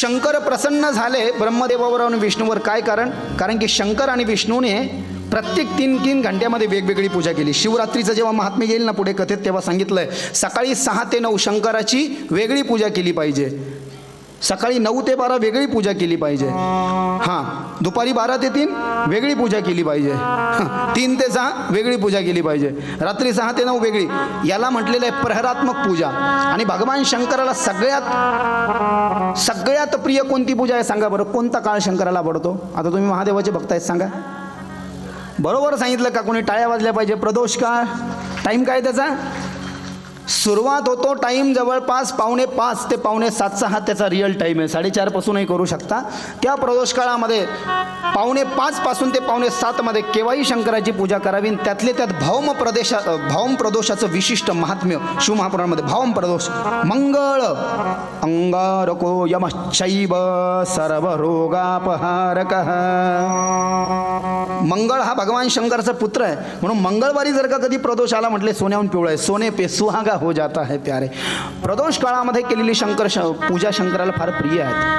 शंकर प्रसन्न झाले ब्रह्मदेवावर आणि विष्णूवर. काय कारण? कारण की शंकर आणि विष्णूने प्रत्येक तीन तीन घंट्यामध्ये वेगवेगळी पूजा केली. शिवरात्रीचं जेव्हा महात्म्य येईल ना पुढे कथेत तेव्हा सांगितलंय सकाळी सहा ते नऊ शंकराची वेगळी पूजा केली पाहिजे. सकाळी नऊ ते बारा वेगळी पूजा केली पाहिजे. हां दुपारी बारा ते तीन वेगळी पूजा केली पाहिजे. तीन ते सहा वेगळी पूजा केली पाहिजे. रात्री सहा ते नऊ वेगळी. याला म्हटलेलं आहे प्रहरात्मक पूजा. आणि भगवान शंकराला सगळ्यात सगळ्यात प्रिय कोणती पूजा आहे सांगा बरं. कोणता काळ शंकराला पडतो आता तुम्ही महादेवाचे भक्त आहेत सांगा. बरोबर सांगितलं का कोणी? टाळ्या वाजल्या पाहिजे. प्रदोष काळ. टाईम काय त्याचा? सुरुवात होतो टाईम जवळपास पावणे पाच ते पावणे सातचा हा त्याचा रिअल टाईम आहे. साडेचारपासूनही करू शकता. त्या प्रदोष काळामध्ये पावणे पाचपासून ते पावणे सातमध्ये केव्हाही शंकराची पूजा करावी. त्यातले त्यात भौम प्रदेशा भौम प्रदोषाचं विशिष्ट महात्म्य शिवमहापुराणामध्ये. भावम प्रदोष मंगळ अंगारको यमश्चैव सर्व रोगापहारक मंगळ हा भगवान शंकरचा पुत्र आहे. म्हणून मंगळवारी जर का कधी प्रदोष आला म्हटले सोन्याहून पिवळं आहे. सोने पे सुहागा हो जाता है प्यारे. प्रदोष काळामध्ये केलेली शंकर श पूजा शंकराला फार प्रिय आहे